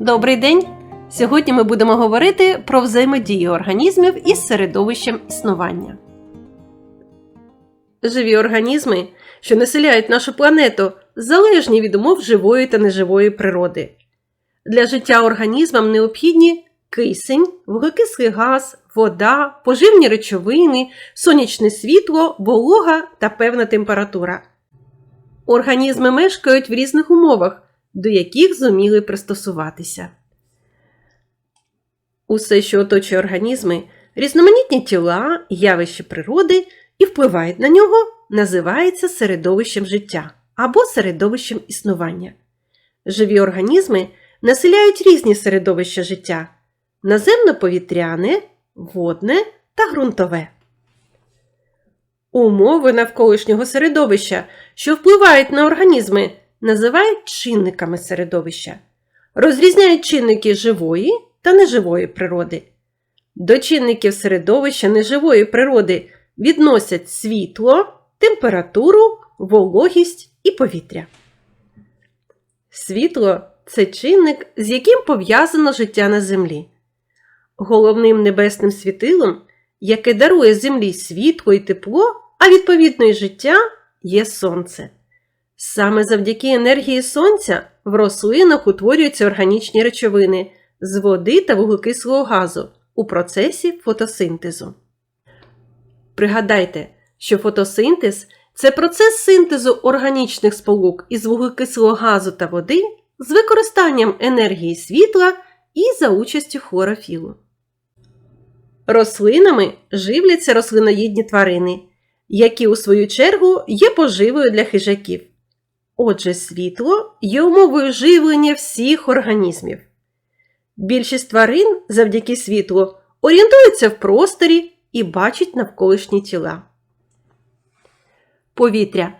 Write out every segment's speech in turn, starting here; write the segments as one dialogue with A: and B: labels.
A: Добрий день! Сьогодні ми будемо говорити про взаємодію організмів із середовищем існування. Живі організми, що населяють нашу планету, залежні від умов живої та неживої природи. Для життя організмам необхідні кисень, вуглекислий газ, вода, поживні речовини, сонячне світло, волога та певна температура. Організми мешкають в різних умовах, до яких зуміли пристосуватися. Усе, що оточує організми, різноманітні тіла, явища природи і впливають на нього, називається середовищем життя або середовищем існування. Живі організми населяють різні середовища життя наземно-повітряне, водне та ґрунтове. Умови навколишнього середовища, що впливають на організми, називають чинниками середовища, розрізняють чинники живої та неживої природи. До чинників середовища неживої природи відносять світло, температуру, вологість і повітря. Світло це чинник, з яким пов'язано життя на Землі. Головним небесним світилом, яке дарує Землі світло і тепло, а відповідно й життя, є Сонце. Саме завдяки енергії Сонця в рослинах утворюються органічні речовини з води та вуглекислого газу у процесі фотосинтезу. Пригадайте, що фотосинтез це процес синтезу органічних сполук із вуглекислого газу та води з використанням енергії світла і за участю хлорофілу. Рослинами живляться рослиноїдні тварини, які, у свою чергу, є поживою для хижаків. Отже, світло є умовою живлення всіх організмів. Більшість тварин завдяки світлу орієнтуються в просторі і бачать навколишні тіла. Повітря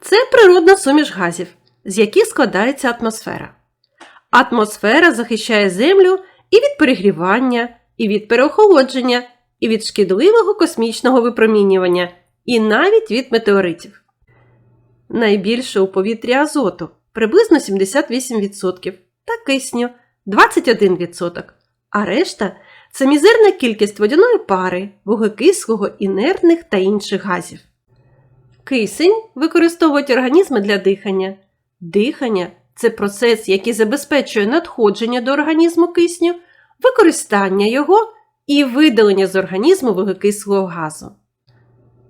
A: це природна суміш газів, з яких складається атмосфера. Атмосфера захищає Землю і від перегрівання, і від переохолодження, і від шкідливого космічного випромінювання, і навіть від метеоритів. Найбільше у повітрі азоту приблизно 78% та кисню 21%, а решта це мізерна кількість водяної пари, вуглекислого, інертних та інших газів. Кисень використовують організми для дихання. Дихання це процес, який забезпечує надходження до організму кисню, використання його і видалення з організму вуглекислого газу.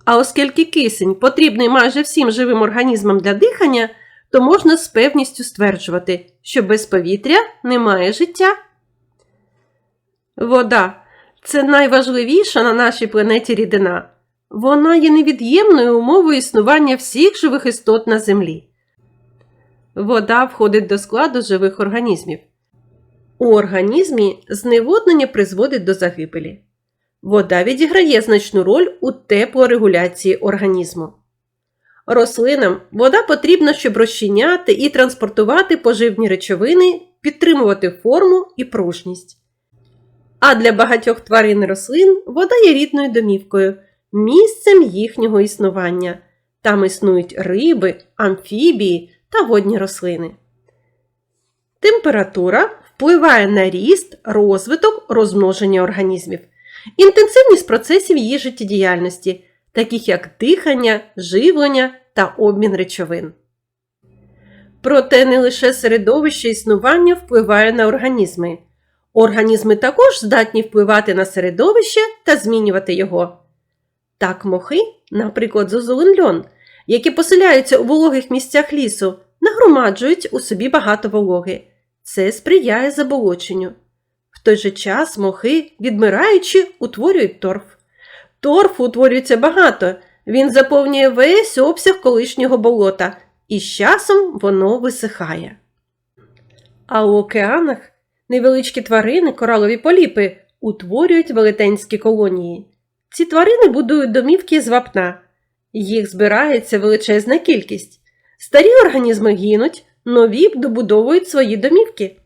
A: А оскільки кисень потрібний майже всім живим організмам для дихання, то можна з певністю стверджувати, що без повітря немає життя. Вода це найважливіша на нашій планеті рідина. Вона є невід'ємною умовою існування всіх живих істот на Землі. Вода входить до складу живих організмів. У організмі зневоднення призводить до загибелі. Вода відіграє значну роль у теплорегуляції організму. Рослинам вода потрібна, щоб розчиняти і транспортувати поживні речовини, підтримувати форму і пружність. А для багатьох тварин і рослин вода є рідною домівкою, місцем їхнього існування. Там існують риби, амфібії та водні рослини. Температура впливає на ріст, розвиток, розмноження організмів, інтенсивність процесів її життєдіяльності, таких як дихання, живлення та обмін речовин. Проте не лише середовище існування впливає на організми. Організми також здатні впливати на середовище та змінювати його. Так мохи, наприклад, зозулин які поселяються у вологих місцях лісу, нагромаджують у собі багато вологи. Це сприяє заболоченню. Той же час мохи, відмираючи, утворюють торф. Торфу утворюється багато, він заповнює весь обсяг колишнього болота, і з часом воно висихає. А у океанах невеличкі тварини, коралові поліпи, утворюють велетенські колонії. Ці тварини будують домівки з вапна. Їх збирається величезна кількість. Старі організми гинуть, нові добудовують свої домівки.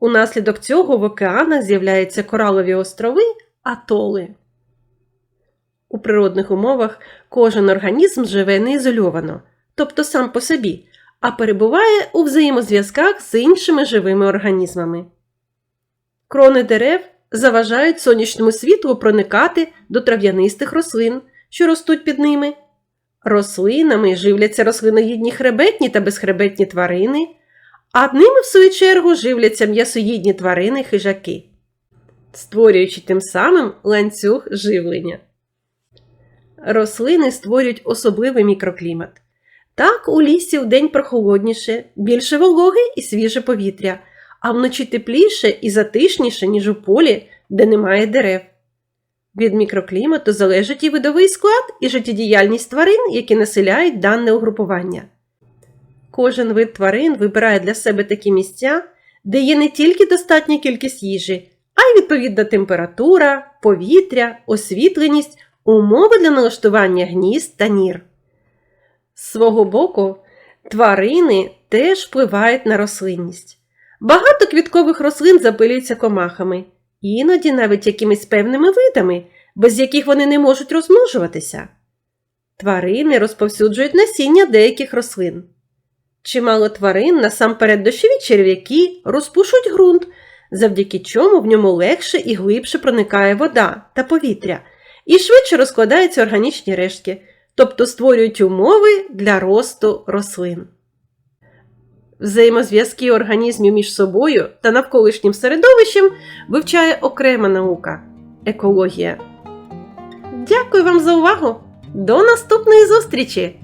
A: Унаслідок цього в океанах з'являються коралові острови, атоли. У природних умовах кожен організм живе не ізольовано, тобто сам по собі, а перебуває у взаємозв'язках з іншими живими організмами. Крони дерев заважають сонячному світлу проникати до трав'янистих рослин, що ростуть під ними. Рослинами живляться рослиноїдні хребетні та безхребетні тварини, а ними, в свою чергу, живляться м'ясоїдні тварини хижаки, створюючи тим самим ланцюг живлення. Рослини створюють особливий мікроклімат. Так, у лісі вдень прохолодніше, більше вологи і свіже повітря, а вночі тепліше і затишніше, ніж у полі, де немає дерев. Від мікроклімату залежить і видовий склад, і життєдіяльність тварин, які населяють дане угрупування. Кожен вид тварин вибирає для себе такі місця, де є не тільки достатня кількість їжі, а й відповідна температура, повітря, освітленість, умови для налаштування гнізд та нір. З свого боку, тварини теж впливають на рослинність. Багато квіткових рослин запилюються комахами, іноді навіть якимись певними видами, без яких вони не можуть розмножуватися. Тварини розповсюджують насіння деяких рослин. Чимало тварин, насамперед дощові черв'яки, розпушують ґрунт, завдяки чому в ньому легше і глибше проникає вода та повітря, і швидше розкладаються органічні рештки, тобто створюють умови для росту рослин. Взаємозв'язки організмів між собою та навколишнім середовищем вивчає окрема наука екологія. Дякую вам за увагу! До наступної зустрічі!